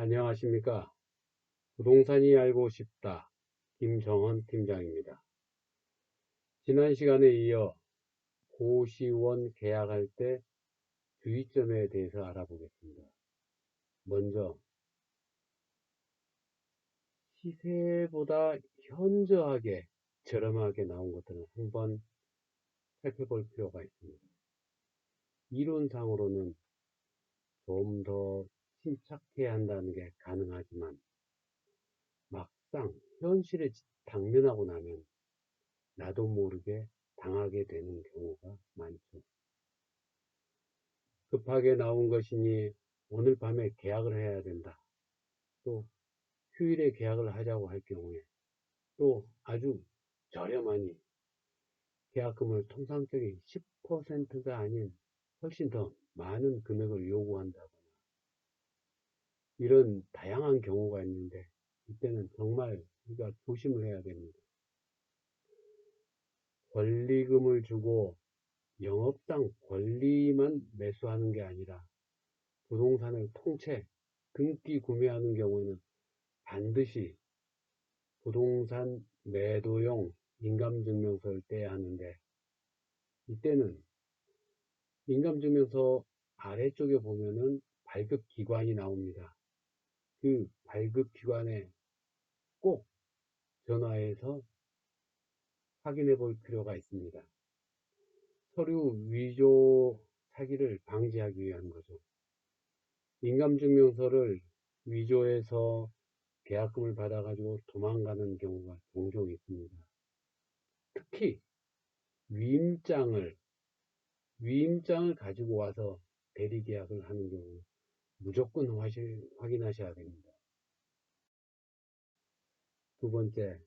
안녕하십니까. 부동산이 알고 싶다. 김정헌 팀장입니다. 지난 시간에 이어 고시원 계약할 때 주의점에 대해서 알아보겠습니다. 먼저 시세보다 현저하게 저렴하게 나온 것들은 한번 살펴볼 필요가 있습니다. 이론상으로는 좀더 침착해야 한다는 게 가능하지만 막상 현실에 당면하고 나면 나도 모르게 당하게 되는 경우가 많죠. 급하게 나온 것이니 오늘 밤에 계약을 해야 된다. 또 휴일에 계약을 하자고 할 경우에 또 아주 저렴하니 계약금을 통상적인 10%가 아닌 훨씬 더 많은 금액을 이런 다양한 경우가 있는데 이때는 정말 우리가 조심을 해야 됩니다. 권리금을 주고 영업상 권리만 매수하는 게 아니라 부동산을 통째 등기 구매하는 경우에는 반드시 부동산 매도용 인감증명서를 떼야 하는데 이때는 인감증명서 아래쪽에 보면은 발급 기관이 나옵니다. 그 발급기관에 꼭 전화해서 확인해 볼 필요가 있습니다. 서류 위조 사기를 방지하기 위한 거죠. 인감증명서를 위조해서 계약금을 받아가지고 도망가는 경우가 종종 있습니다. 특히 위임장을 위임장을 가지고 와서 대리계약을 하는 경우 무조건 확인하셔야 됩니다. 두 번째,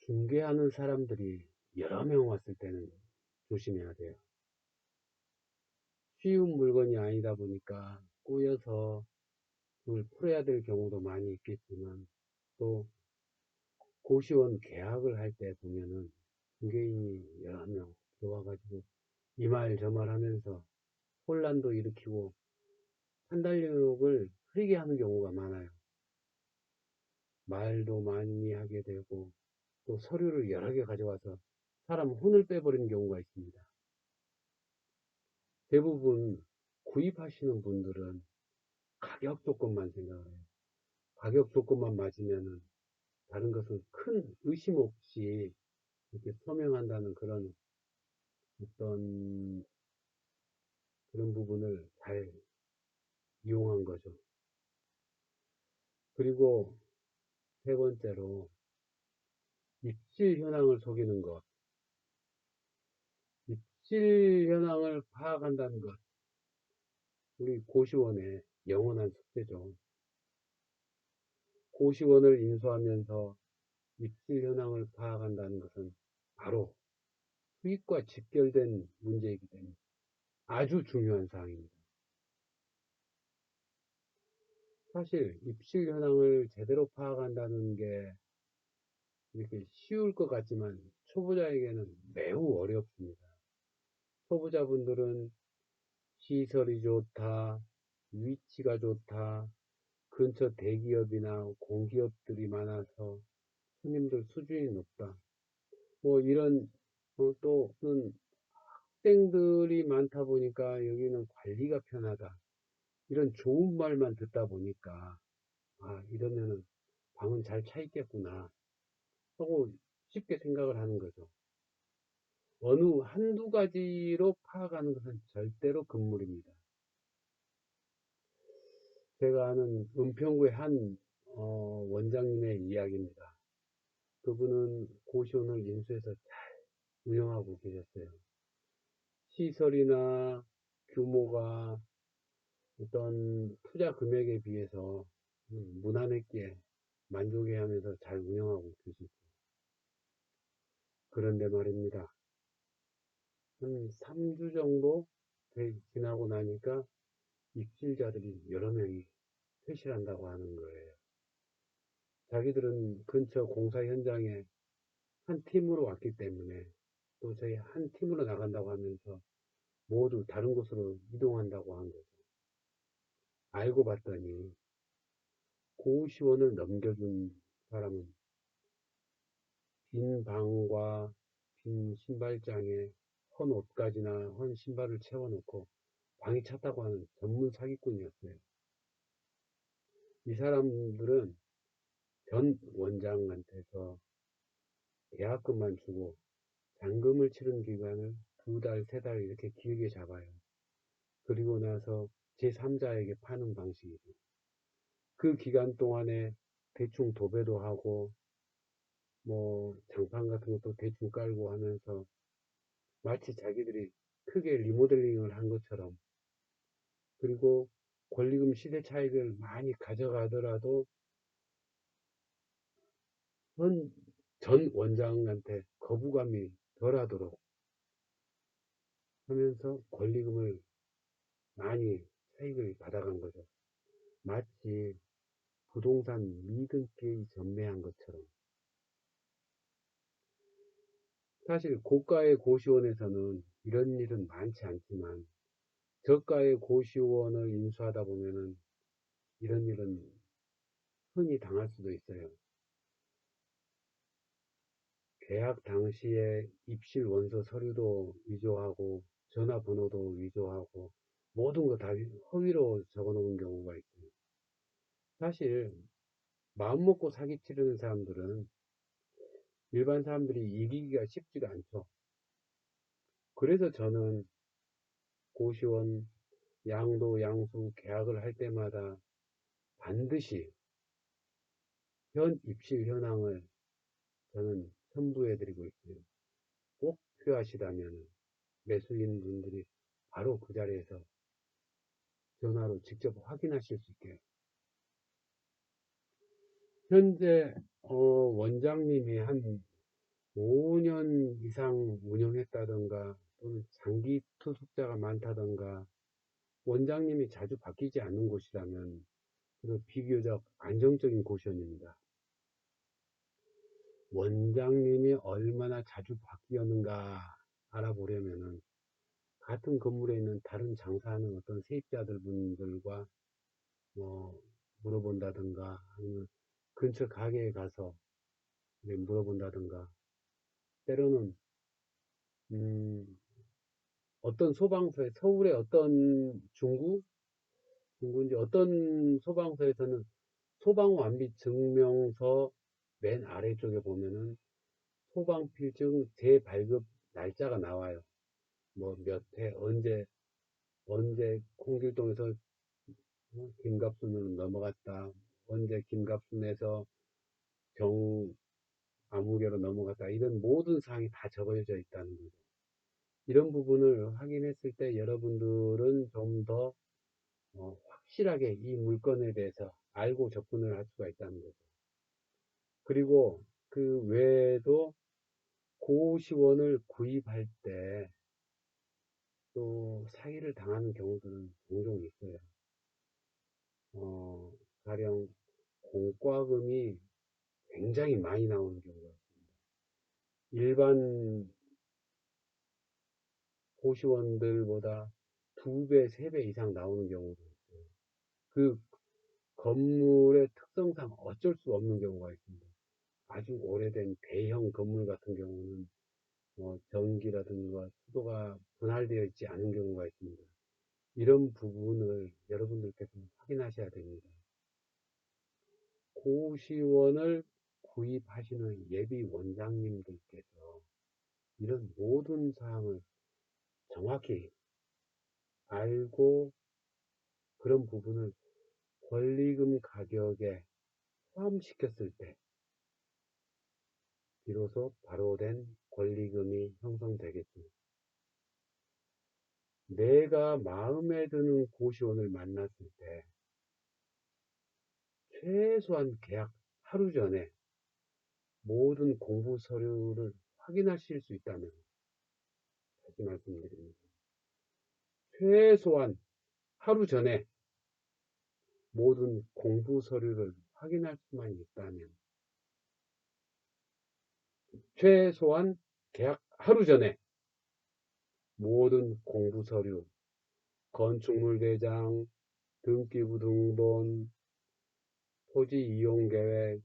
중개하는 사람들이 여러 명 왔을 때는 조심해야 돼요. 쉬운 물건이 아니다 보니까 꼬여서 그걸 풀어야 될 경우도 많이 있겠지만 또 고시원 계약을 할 때 보면은 중개인이 여러 명 들어와가지고 이 말 저 말 하면서 혼란도 일으키고 판단력을 흐리게 하는 경우가 많아요. 말도 많이 하게 되고 또 서류를 여러 개 가져와서 사람 혼을 빼버리는 경우가 있습니다. 대부분 구입하시는 분들은 가격 조건만 생각을 해요. 가격 조건만 맞으면은 다른 것은 큰 의심 없이 이렇게 서명한다는 그런 어떤 그런 부분을 잘 이용한 거죠. 그리고 세 번째로 입실 현황을 속이는 것. 입실 현황을 파악한다는 것. 우리 고시원의 영원한 숙제죠. 고시원을 인수하면서 입실 현황을 파악한다는 것은 바로 수익과 직결된 문제이기 때문에 아주 중요한 사항입니다. 사실 입실 현황을 제대로 파악한다는 게 이렇게 쉬울 것 같지만 초보자에게는 매우 어렵습니다. 초보자분들은 시설이 좋다, 위치가 좋다, 근처 대기업이나 공기업들이 많아서 손님들 수준이 높다. 뭐 이런 어, 또는 학생들이 많다 보니까 여기는 관리가 편하다. 이런 좋은 말만 듣다 보니까 아 이러면은 방은 잘 차 있겠구나 하고 쉽게 생각을 하는 거죠. 어느 한두 가지로 파악하는 것은 절대로 금물입니다. 제가 아는 은평구의 한 어, 원장님의 이야기입니다. 그분은 고시원을 인수해서 잘 운영하고 계셨어요. 시설이나 규모가 어떤 투자 금액에 비해서 무난했기에 만족해 하면서 잘 운영하고 계시죠. 그런데 말입니다. 한 3주 정도 지나고 나니까 입실자들이 여러 명이 퇴실한다고 하는 거예요. 자기들은 근처 공사 현장에 한 팀으로 왔기 때문에 또 저희 한 팀으로 나간다고 하면서 모두 다른 곳으로 이동한다고 한 거죠. 알고 봤더니 고시원을 넘겨준 사람은 빈 방과 빈 신발장에 헌 옷가지나 헌 신발을 채워놓고 방이 찼다고 하는 전문 사기꾼이었어요. 이 사람들은 전 원장한테서 계약금만 주고 잔금을 치른 기간을 두 달, 세 달 이렇게 길게 잡아요. 그리고 나서 제3자에게 파는 방식이죠. 그 기간 동안에 대충 도배도 하고 뭐 장판 같은 것도 대충 깔고 하면서 마치 자기들이 크게 리모델링을 한 것처럼 그리고 권리금 시대 차익을 많이 가져가더라도 전 원장한테 거부감이 덜하도록 하면서 권리금을 많이 차익을 받아간 거죠. 마치 부동산 미등기 전매한 것처럼 사실 고가의 고시원에서는 이런 일은 많지 않지만 저가의 고시원을 인수하다 보면은 이런 일은 흔히 당할 수도 있어요. 계약 당시에 입실 원서 서류도 위조하고 전화번호도 위조하고 모든 거 다 허위로 적어 놓은 경우가 있어요. 사실 마음 먹고 사기 치르는 사람들은 일반 사람들이 이기기가 쉽지가 않죠. 그래서 저는 고시원 양도 양수 계약을 할 때마다 반드시 현 입실 현황을 저는 첨부해 드리고 있어요. 꼭 필요하시다면 매수인 분들이 바로 그 자리에서 전화로 직접 확인하실 수 있게 현재 어, 원장님이 한 5년 이상 운영했다던가 또는 장기 투숙자가 많다던가 원장님이 자주 바뀌지 않는 곳이라면 비교적 안정적인 고시원입니다. 원장님이 얼마나 자주 바뀌었는가 알아보려면은 같은 건물에 있는 다른 장사하는 어떤 세입자들 분들과 뭐 물어본다든가 아니면 근처 가게에 가서 물어본다든가 때로는 음 어떤 소방서에 서울의 어떤 중구 중구인지 어떤 소방서에서는 소방 완비 증명서 맨 아래쪽에 보면은 소방필증 재발급 날짜가 나와요. 뭐 몇 해 언제 언제 콩길동에서 김갑순으로 넘어갔다. 언제 김갑순에서 경 아무개로 넘어갔다. 이런 모든 사항이 다 적어져 있다는 거죠. 이런 부분을 확인했을 때 여러분들은 좀더 어, 확실하게 이 물건에 대해서 알고 접근을 할 수가 있다는 거죠. 그리고 그 외에도 고시원을 구입할 때 또 사기를 당하는 경우들은 종종 있어요. 어, 가령 공과금이 굉장히 많이 나오는 경우가 있습니다. 일반 고시원들보다 두 배, 세 배 이상 나오는 경우도 있어요. 그 건물의 특성상 어쩔 수 없는 경우가 있습니다. 아주 오래된 대형 건물 같은 경우는 뭐 전기라든가 수도가 분할되어 있지 않은 경우가 있습니다. 이런 부분을 여러분들께서 확인하셔야 됩니다. 고시원을 구입하시는 예비 원장님들께서 이런 모든 사항을 정확히 알고 그런 부분을 권리금 가격에 포함시켰을 때 비로소 바로 된 권리금이 형성되겠습니다. 내가 마음에 드는 고시원을 만났을 때 최소한 계약 하루 전에 모든 공부 서류를 확인하실 수 있다면 다시 말씀드립니다. 최소한 하루 전에 모든 공부 서류를 확인할 수만 있다면 최소한 계약 하루 전에 모든 공부 서류, 건축물 대장, 등기부 등본, 토지 이용 계획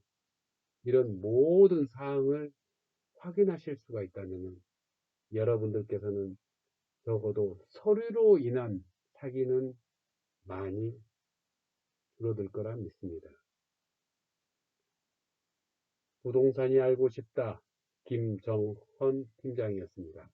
이런 모든 사항을 확인하실 수가 있다면 여러분들께서는 적어도 서류로 인한 사기는 많이 줄어들 거라 믿습니다. 부동산이 알고 싶다. 김정헌 팀장이었습니다.